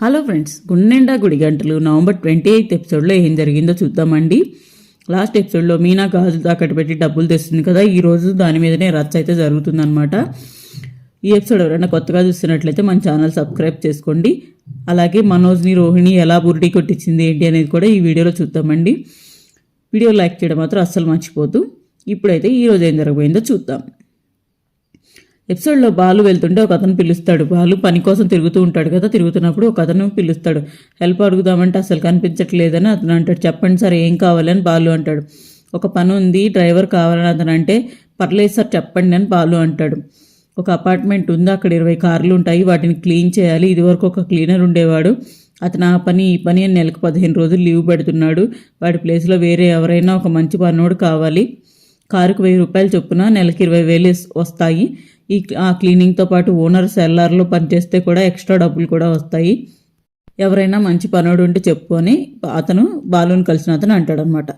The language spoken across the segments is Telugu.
హలో ఫ్రెండ్స్ గుండెండా గుడి గంటలు నవంబర్ ట్వంటీ ఎయిత్ ఎపిసోడ్లో ఏం జరిగిందో చూద్దామండి. లాస్ట్ ఎపిసోడ్లో మీనా గాజులు తాకట్టు పెట్టి డబ్బులు తెస్తుంది కదా ఈ రోజు దాని మీదనే రచ్చ అయితే జరుగుతుందనమాట ఈ ఎపిసోడ్ ఎవరైనా కొత్తగా చూస్తున్నట్లయితే మన ఛానల్ సబ్స్క్రైబ్ చేసుకోండి. అలాగే మనోజ్ని రోహిణి ఎలా బుర్డి కొట్టించింది ఏంటి అనేది కూడా ఈ వీడియోలో చూద్దామండి. వీడియో లైక్ చేయడం మాత్రం అస్సలు మర్చిపోతూ ఇప్పుడైతే ఈ రోజు ఏం జరగబోయిందో చూద్దాం. ఎపిసోడ్లో బాలు వెళ్తుంటే ఒక అతను పిలుస్తాడు. బాలు పని కోసం తిరుగుతూ ఉంటాడు కదా. తిరుగుతున్నప్పుడు ఒక అతను పిలుస్తాడు. హెల్ప్ అడుగుదామంటే అసలు కనిపించట్లేదని అతను అంటాడు. చెప్పండి సార్ ఏం కావాలని బాలు అంటాడు. ఒక పని ఉంది డ్రైవర్ కావాలని అతను అంటే పర్లేదు సార్ చెప్పండి అని బాలు అంటాడు. ఒక అపార్ట్మెంట్ ఉంది అక్కడ ఇరవై కార్లు ఉంటాయి. వాటిని క్లీన్ చేయాలి. ఇదివరకు ఒక క్లీనర్ ఉండేవాడు. అతను ఆ పని ఈ పని అని నెలకు పదిహేను రోజులు లీవ్ పెడుతున్నాడు. వాడి ప్లేస్లో వేరే ఎవరైనా ఒక మంచి పనోడు కావాలి. కారుకు వెయ్యి రూపాయలు చొప్పున నెలకి ఇరవై వేలు వస్తాయి. ఈ ఆ క్లీనింగ్తో పాటు ఓనర్ సెల్లర్లో పనిచేస్తే కూడా ఎక్స్ట్రా డబ్బులు కూడా వస్తాయి. ఎవరైనా మంచి పనుడు ఉంటే చెప్పు అని అతను బాలుని కలిసిన అతను అంటాడు అనమాట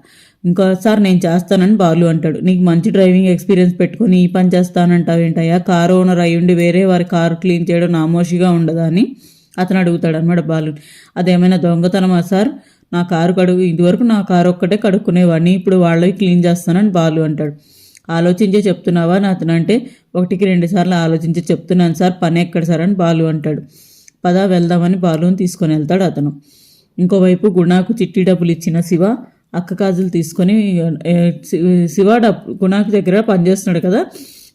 ఇంకోసారి నేను చేస్తానని బాలు అంటాడు. నీకు మంచి డ్రైవింగ్ ఎక్స్పీరియన్స్ పెట్టుకొని ఈ పని చేస్తానంటావేంటయ్యా కారు ఓనర్ అయ్యుండి వేరే వారి కారు క్లీన్ చేయడం నామోషిగా ఉండదా అని అతను అడుగుతాడు అనమాట బాలు అదేమైనా దొంగతనమా సార్? నా కారు కడుగు ఇదివరకు నా కారు ఒక్కటే కడుక్కునేవాడిని ఇప్పుడు వాళ్ళవి క్లీన్ చేస్తానని బాలు అంటాడు. ఆలోచించే చెప్తున్నావా అని అంటే ఒకటికి రెండు సార్లు ఆలోచించి చెప్తున్నాను సార్ పని ఎక్కడ సార్ అని బాలు అంటాడు. పదా వెళ్దామని బాలుని తీసుకొని వెళ్తాడు అతను. ఇంకోవైపు గుణాకు చిట్టి డబ్బులు ఇచ్చిన శివ అక్క కాజులు తీసుకొని శివ డబ్బు గుణాకు దగ్గర పనిచేస్తున్నాడు కదా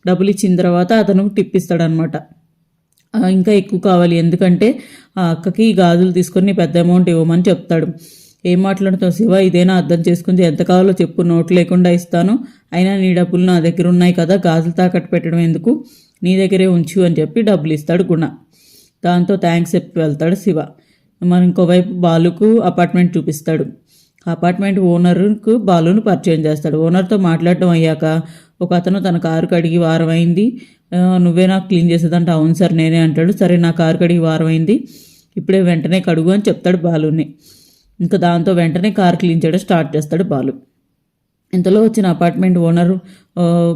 డబ్బులు ఇచ్చిన తర్వాత అతను టిప్ ఇస్తాడనమాట ఇంకా ఎక్కువ కావాలి. ఎందుకంటే ఆ అక్కకి ఈ గాజులు తీసుకొని పెద్ద అమౌంట్ ఇవ్వమని చెప్తాడు. ఏం మాట్లాడుతావు శివ? ఇదేనా అర్థం చేసుకుంది? ఎంత కావాలో చెప్పు నోట్ లేకుండా ఇస్తాను. అయినా నీ డబ్బులు నా దగ్గర ఉన్నాయి కదా గాజులు తాకట్టు పెట్టడం ఎందుకు? నీ దగ్గరే ఉంచు అని చెప్పి డబ్బులు ఇస్తాడు గుణ. దాంతో థ్యాంక్స్ చెప్పి వెళ్తాడు శివ. మరి ఇంకోవైపు బాలుకు అపార్ట్మెంట్ చూపిస్తాడు. అపార్ట్మెంట్ ఓనర్కు బాలును పరిచయం చేస్తాడు. ఓనర్తో మాట్లాడటం అయ్యాక ఒక అతను తన కారు కడిగి వారం అయింది నువ్వే నాకు క్లీన్ చేసేదంటే. అవును సార్ నేనే అంటాడు. సరే నా కారు కడిగి వారం అయింది ఇప్పుడే వెంటనే కడుగు అని చెప్తాడు బాలుని. ఇంకా దాంతో వెంటనే కార్ క్లీన్ చేయడం స్టార్ట్ చేస్తాడు బాలు. ఇంతలో వచ్చిన అపార్ట్మెంట్ ఓనరు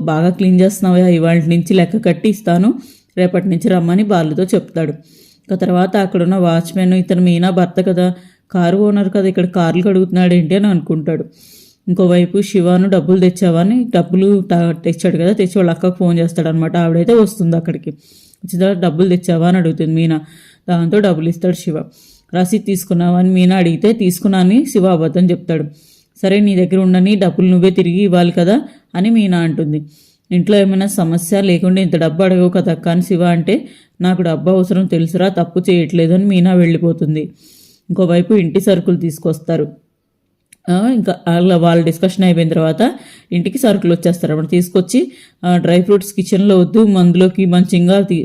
బాగా క్లీన్ చేస్తున్నావా ఇవాళ నుంచి లెక్క కట్టి ఇస్తాను రేపటి నుంచి రమ్మని బాలుతో చెప్తాడు. ఇక తర్వాత అక్కడున్న వాచ్మెన్ ఇతను మీనా భర్త కదా కారు ఓనర్ కదా ఇక్కడ కార్లు కడుగుతున్నాడు ఏంటి అని అనుకుంటాడు. ఇంకోవైపు శివాను డబ్బులు తెచ్చావా అని డబ్బులు తెచ్చాడు కదా తెచ్చి వాళ్ళ అక్కకు ఫోన్ చేస్తాడు అనమాట ఆవిడైతే వస్తుంది అక్కడికి. వచ్చిన తర్వాత డబ్బులు తెచ్చావా అని అడుగుతుంది మీనా. దాంతో డబ్బులు ఇస్తాడు శివ. రసీద్ తీసుకున్నావని మీనా అడిగితే తీసుకున్నానని శివ అబద్ధం చెప్తాడు. సరే నీ దగ్గర ఉండని డబ్బులు నువ్వే తిరిగి ఇవ్వాలి కదా అని మీనా అంటుంది. ఇంట్లో ఏమైనా సమస్య లేకుండా ఇంత డబ్బు అడగవు కదా కానీ అని శివ అంటే నాకు డబ్బు అవసరం తెలుసురా తప్పు చేయట్లేదు అని మీనా వెళ్ళిపోతుంది. ఇంకోవైపు ఇంటి సరుకులు తీసుకొస్తారు. ఇంకా అలా వాళ్ళ డిస్కషన్ అయిపోయిన తర్వాత ఇంటికి సరుకులు వచ్చేస్తారు. అప్పుడు తీసుకొచ్చి డ్రై ఫ్రూట్స్ కిచెన్లో వద్దు మందులోకి మంచిగా తీ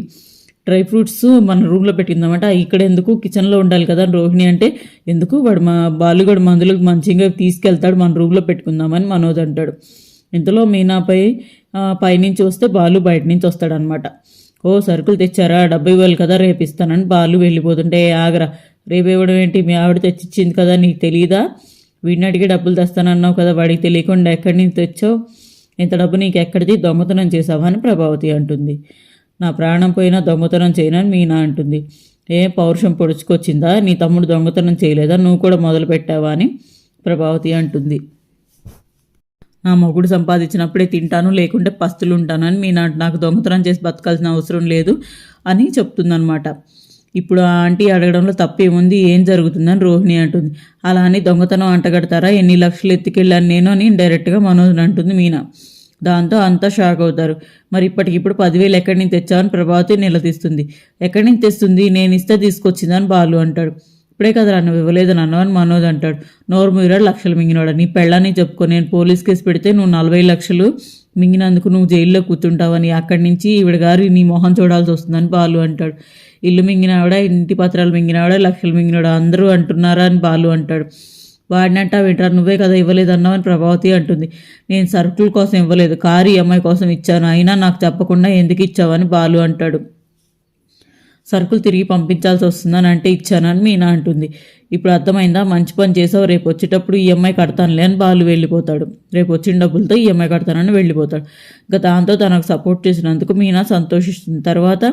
డ్రై ఫ్రూట్స్ మన రూమ్లో పెట్టిందన్నమాట. ఇక్కడ ఎందుకు? కిచెన్లో ఉండాలి కదా అని రోహిణి అంటే. ఎందుకు? వాడు మా బాలుగడు మందులు మంచిగా తీసుకెళ్తాడు మన రూమ్లో పెట్టుకుందామని మనోజ్ అంటాడు. ఇంతలో మీనాపై పైనుంచి వస్తే బాలు బయట నుంచి వస్తాడనమాట ఓ సరుకులు తెచ్చారా? డబ్బు ఇవ్వాలి కదా రేపు ఇస్తానని బాలు వెళ్ళిపోతుంటే ఆగరా రేపు ఇవ్వడం ఏంటి? మీ ఆవిడ తెచ్చిచ్చింది కదా నీకు తెలియదా వీడిని అడిగి డబ్బులు తెస్తానన్నావు కదా వాడికి తెలియకుండా ఎక్కడి నుంచి తెచ్చావు? ఇంత డబ్బు నీకు ఎక్కడిది? దొంగతనం చేసావా? అని ప్రభావతి అంటుంది. నా ప్రాణం పోయినా దొంగతనం చేయనని మీనా అంటుంది. ఏ పౌరుషం పొడుచుకొచ్చిందా? నీ తమ్ముడు దొంగతనం చేయలేదా? నువ్వు కూడా మొదలు పెట్టావా అని ప్రభావతి అంటుంది. నా మొగుడు సంపాదించినప్పుడే తింటాను లేకుంటే పస్తులు ఉంటానని మీ నా నాకు దొంగతనం చేసి బతకాల్సిన అవసరం లేదు అని చెప్తుందనమాట ఇప్పుడు ఆ ఆంటీ అడగడంలో తప్పేముంది? ఏం జరుగుతుందని రోహిణి అంటుంది. అలా అని దొంగతనం అంటగడతారా? ఎన్ని లక్షలు ఎత్తుకెళ్ళాను నేను అని డైరెక్ట్గా మనోజ్ అంటుంది మీనా. దాంతో అంతా షాక్ అవుతారు. మరి ఇప్పటికిప్పుడు పదివేలు ఎక్కడి నుంచి తెచ్చావని ప్రభావతి నిలదీస్తుంది. ఎక్కడి నుంచి తెస్తుంది? నేను ఇస్తే తీసుకొచ్చిందని బాలు అంటాడు. ఇప్పుడే కదా నన్ను ఇవ్వలేదు నన్ను అని మనోజ్ అంటాడు. నోరు మీరాడు లక్షలు మింగినాడు. నీ పెళ్ళని చెప్పుకో నేను పోలీస్ కేసు పెడితే నువ్వు నలభై లక్షలు మింగినందుకు నువ్వు జైల్లో కూర్చుంటావని అక్కడి నుంచి ఈవిడ గారు నీ మొహం చూడాల్సి వస్తుందని బాలు అంటాడు. ఇల్లు మింగినావిడ ఇంటి పత్రాలు మింగినావిడ లక్షలు మింగినాడు అందరూ అంటున్నారా అని బాలు అంటాడు. వాడినంట వింటారు. నువ్వే కదా ఇవ్వలేదు అని ప్రభావతి అంటుంది. నేను సరుకుల కోసం ఇవ్వలేదు. కారు ఈఎంఐ కోసం ఇచ్చాను. అయినా నాకు చెప్పకుండా ఎందుకు ఇచ్చావని బాలు అంటాడు. సరుకులు తిరిగి పంపించాల్సి వస్తుందని అంటే ఇచ్చానని మీనా అంటుంది. ఇప్పుడు అర్థమైందా? మంచి పని చేసావు. రేపు వచ్చేటప్పుడు ఈఎంఐ కడతానులే అని బాలు వెళ్ళిపోతాడు. రేపు వచ్చిన డబ్బులతో ఈఎంఐ కడతానని వెళ్ళిపోతాడు. ఇంకా దాంతో తనకు సపోర్ట్ చేసినందుకు మీనా సంతోషిస్తుంది. తర్వాత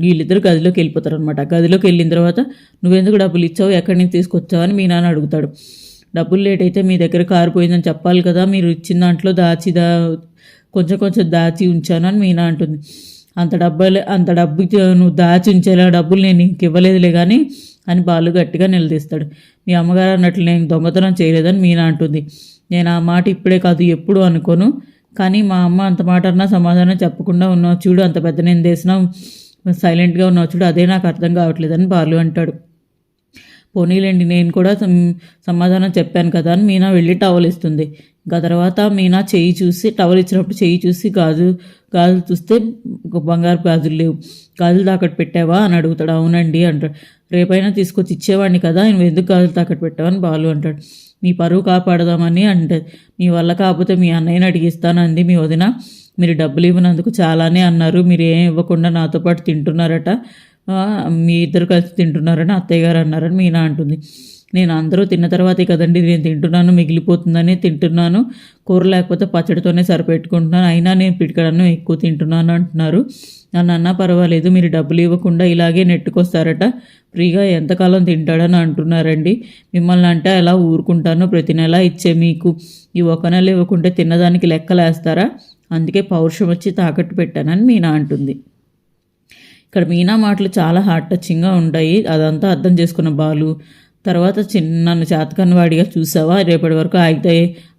వీళ్ళిద్దరు గదిలోకి వెళ్ళిపోతారు అనమాట గదిలోకి వెళ్ళిన తర్వాత నువ్వెందుకు డబ్బులు ఇచ్చావు? ఎక్కడి నుంచి తీసుకొచ్చావు? అని మీ నాన్న అడుగుతాడు. డబ్బులు లేట్ అయితే మీ దగ్గర కారు పోయిందని చెప్పాలి కదా మీరు ఇచ్చిన దాంట్లో దాచి దా కొంచెం కొంచెం దాచి ఉంచాను అని మీనా అంటుంది. అంత డబ్బులు అంత డబ్బు నువ్వు దాచి ఉంచేలా డబ్బులు నేను నీకు ఇవ్వలేదులే కానీ అని బాలు గట్టిగా నిలదీస్తాడు. మీ అమ్మగారు అన్నట్లు నేను దొంగతనం చేయలేదని మీనా అంటుంది. నేను ఆ మాట ఇప్పుడే కాదు ఎప్పుడు అనుకోను. కానీ మా అమ్మ అంత మాట అన్నా సమాధానం చెప్పకుండా ఉన్నావు. చూడు అంత పెద్ద నేను చేసినావు సైలెంట్గా ఉన్నావు చూడు అదే నాకు అర్థం కావట్లేదని బాలు అంటాడు. పోనీలేండి నేను కూడా సమాధానం చెప్పాను కదా అని మీనా వెళ్ళి టవల్ ఇస్తుంది. ఇంకా తర్వాత మీనా చేయి చూసి టవల్ ఇచ్చినప్పుడు చేయి చూసి గాజు గాజులు చూస్తే బంగారు గాజులు లేవు. గాజులు తాకట్టు పెట్టావా అని అడుగుతాడు. అవునండి అంటాడు. రేపైనా తీసుకొచ్చి ఇచ్చేవాడిని కదా ఆయన ఎందుకు గాజులు తాకట్టు పెట్టావని బాలు అంటాడు. మీ పరువు కాపాడదామని అంటే మీ వల్ల కాకపోతే మీ అన్నయ్యని అడిగిస్తానంది మీ వదిన. మీరు డబ్బులు ఇవ్వనందుకు చాలానే అన్నారు. మీరు ఏం ఇవ్వకుండా నాతో పాటు తింటున్నారట. మీ ఇద్దరు కలిసి తింటున్నారని అత్తయ్య గారు అన్నారని మీనా అంటుంది. నేను అందరూ తిన్న తర్వాతే కదండి నేను తింటున్నాను మిగిలిపోతుందని తింటున్నాను. కూర లేకపోతే పచ్చడితోనే సరిపెట్టుకుంటున్నాను. అయినా నేను పిడికడన్ను ఎక్కువ తింటున్నాను అంటున్నారు. నన్ను అన్నా పర్వాలేదు మీరు డబ్బులు ఇవ్వకుండా ఇలాగే నెట్టుకొస్తారట. ఫ్రీగా ఎంతకాలం తింటాడని అంటున్నారండి. మిమ్మల్ని అంటే అలా ఊరుకుంటాను. ప్రతి నెల ఇచ్చే మీకు ఈ ఒక నెల ఇవ్వకుంటే తిన్నదానికి లెక్కలేస్తారా? అందుకే పౌరుషం వచ్చి తాకట్టు పెట్టానని మీనా అంటుంది. ఇక్కడ మీనా మాటలు చాలా హార్ట్ టచింగ్గా ఉంటాయి. అదంతా అర్థం చేసుకున్న బాలు తర్వాత చిన్న నన్ను చేతకన్న వాడిగా చూసావా? రేపటి వరకు ఆగితే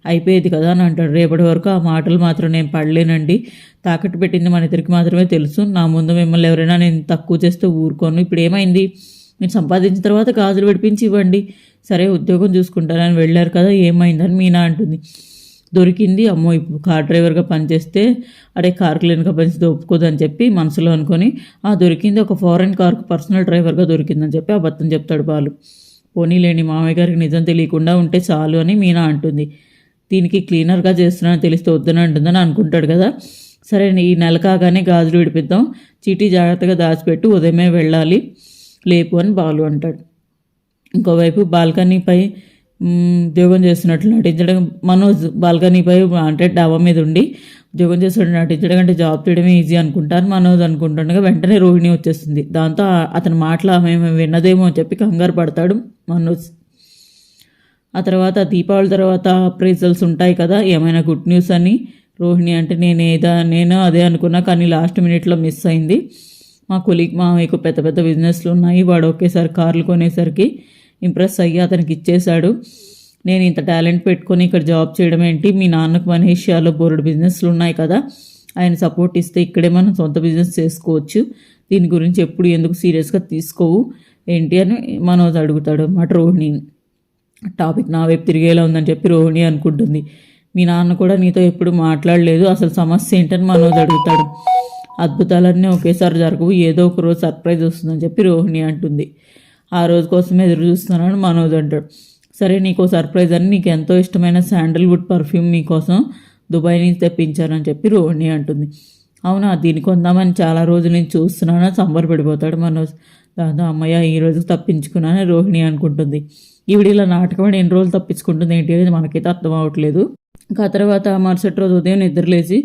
అయిపోయేది కదా అని అంటాడు. రేపటి వరకు ఆ మాటలు మాత్రం నేను పడలేనండి. తాకట్టు పెట్టింది మన ఇద్దరికి మాత్రమే తెలుసు. నా ముందు మిమ్మల్ని ఎవరైనా నేను తక్కువ చేస్తే ఊరుకోను. ఇప్పుడు ఏమైంది? మీరు సంపాదించిన తర్వాత గాజులు విడిపించి ఇవ్వండి. సరే ఉద్యోగం చూసుకుంటానని వెళ్ళారు కదా ఏమైందని మీనా అంటుంది. దొరికింది. అమ్మో ఇప్పుడు కార్ డ్రైవర్గా పనిచేస్తే అడే కార్ క్లీన్గా పనిచేస్తే ఒప్పుకోదని చెప్పి మనసులో అనుకొని ఆ దొరికింది ఒక ఫారెన్ కార్కు పర్సనల్ డ్రైవర్గా దొరికిందని చెప్పి అబద్ధం చెప్తాడు బాలు. పోనీలేని మామయ్య గారికి నిజం తెలియకుండా ఉంటే చాలు అని మీనా అంటుంది. దీనికి క్లీనర్గా చేస్తున్నానని తెలిస్తే వద్దని అంటుందని అనుకుంటాడు కదా. సరే ఈ నెల కాగానే గాజులు విడిపిద్దాం. చీటీ జాగ్రత్తగా దాచిపెట్టు ఉదయమే వెళ్ళాలి. లేపు అని బాలు అంటాడు. ఇంకోవైపు బాల్కనీపై ఉద్యోగం చేస్తున్నట్లు నటించడం మనోజ్ బాల్కనీపై అంటే డాబా మీద ఉండి ఉద్యోగం చేస్తున్నట్టు నటించడం కంటే జాబ్ చేయడమే ఈజీ అనుకుంటాను మనోజ్ అనుకుంటుండగా వెంటనే రోహిణి వచ్చేస్తుంది. దాంతో అతని మాటలు ఆమె విన్నదేమో అని చెప్పి కంగారు పడతాడు మనోజ్. ఆ తర్వాత దీపావళి తర్వాత అప్రైజల్స్ ఉంటాయి కదా ఏమైనా గుడ్ న్యూస్ అని? రోహిణి అంటే నేను ఏదా నేను అదే అనుకున్నా కానీ లాస్ట్ మినిట్లో మిస్ అయింది. మా కొలీగ్ మా మీకు పెద్ద పెద్ద బిజినెస్లు ఉన్నాయి. వాడు ఒకేసారి కార్లు కొనేసరికి ఇంప్రెస్ అయ్యి అతనికి ఇచ్చేశాడు. నేను ఇంత టాలెంట్ పెట్టుకొని ఇక్కడ జాబ్ చేయడం ఏంటి? మీ నాన్నకు మలేషియాలో బోర్డు బిజినెస్లు ఉన్నాయి కదా. ఆయన సపోర్ట్ ఇస్తే ఇక్కడే మనం సొంత బిజినెస్ చేసుకోవచ్చు. దీని గురించి ఎప్పుడు ఎందుకు సీరియస్గా తీసుకోవు? ఏంటి అని మనోజ్ అడుగుతాడు అన్నమాట రోహిణి. టాపిక్ నా వైపు తిరిగేలా ఉందని చెప్పి రోహిణి అనుకుంటుంది. మీ నాన్న కూడా నీతో ఎప్పుడు మాట్లాడలేదు. అసలు సమస్య ఏంటని మనోజ్ అడుగుతాడు. అద్భుతాలన్నీ ఒకేసారి జరగవు. ఏదో ఒక రోజు సర్ప్రైజ్ వస్తుందని చెప్పి రోహిణి అంటుంది. ఆ రోజు కోసం ఎదురు చూస్తున్నాను మనోజ్ అంటాడు. సరే నీకు సర్ప్రైజ్ అని నీకు ఎంతో ఇష్టమైన శాండల్వుడ్ పర్ఫ్యూమ్ నీకోసం దుబాయ్ నుంచి తెప్పించానని చెప్పి రోహిణి అంటుంది. అవునా దీన్ని కొందామని చాలా రోజుల నుంచి చూస్తున్నాను? సంబరపడిపోతాడు మనోజ్. దాదా అమ్మయ్య ఈ రోజు తప్పించుకున్నానని రోహిణి అనుకుంటుంది. ఈవిడ ఇలా నాటకం ఎన్ని రోజులు తప్పించుకుంటుంది ఏంటి అనేది మనకైతే అర్థం అవ్వట్లేదు ఇంకా ఆ తర్వాత మరుసటి రోజు ఉదయం నిద్రలేసి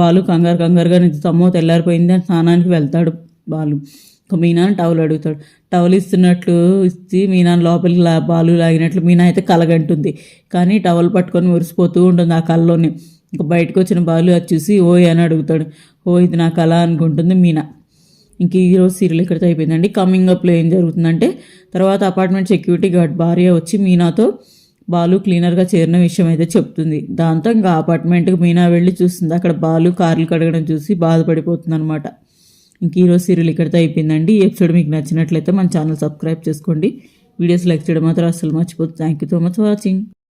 బాలు కంగారు కంగారుగా నిద్రతమ్మో తెల్లారిపోయింది అని స్నానానికి వెళ్తాడు బాలు. ఇంకా మీనా టవల్ అడుగుతాడు. టవల్ ఇస్తున్నట్లు ఇచ్చి మీనా లోపలికి లా బాలు లాగినట్లు మీనా అయితే కలగంటుంది. కానీ టవల్ పట్టుకొని మురిసిపోతూ ఉంటుంది ఆ కళ్ళలోనే. ఇంకా బయటకు వచ్చిన బాలు అది చూసి ఓయ్ అని అడుగుతాడు. ఓ ఇది నా కళ అనుకుంటుంది మీనా. ఇంక ఈరోజు సీరియల్ ఇక్కడితో అయిపోయిందండి. కమింగ్ అప్లో ఏం జరుగుతుందంటే తర్వాత అపార్ట్మెంట్ సెక్యూరిటీ గార్డ్ భార్య వచ్చి మీనాతో బాలు క్లీనర్గా చేరిన విషయం అయితే చెప్తుంది. దాంతో ఇంకా అపార్ట్మెంట్కి మీనా వెళ్ళి చూస్తుంది. అక్కడ బాలు కార్లు కడగడం చూసి బాధపడిపోతుంది అనమాట ఇంక ఈరోజు సీరియల్ ఇక్కడితో అయిపోయిందండి. ఈ ఎపిసోడ్ మీకు నచ్చినట్లయితే మన ఛానల్ సబ్స్క్రైబ్ చేసుకోండి. వీడియోస్ లైక్ చేయడం మాత్రం అసలు మర్చిపోతుంది thank you so much watching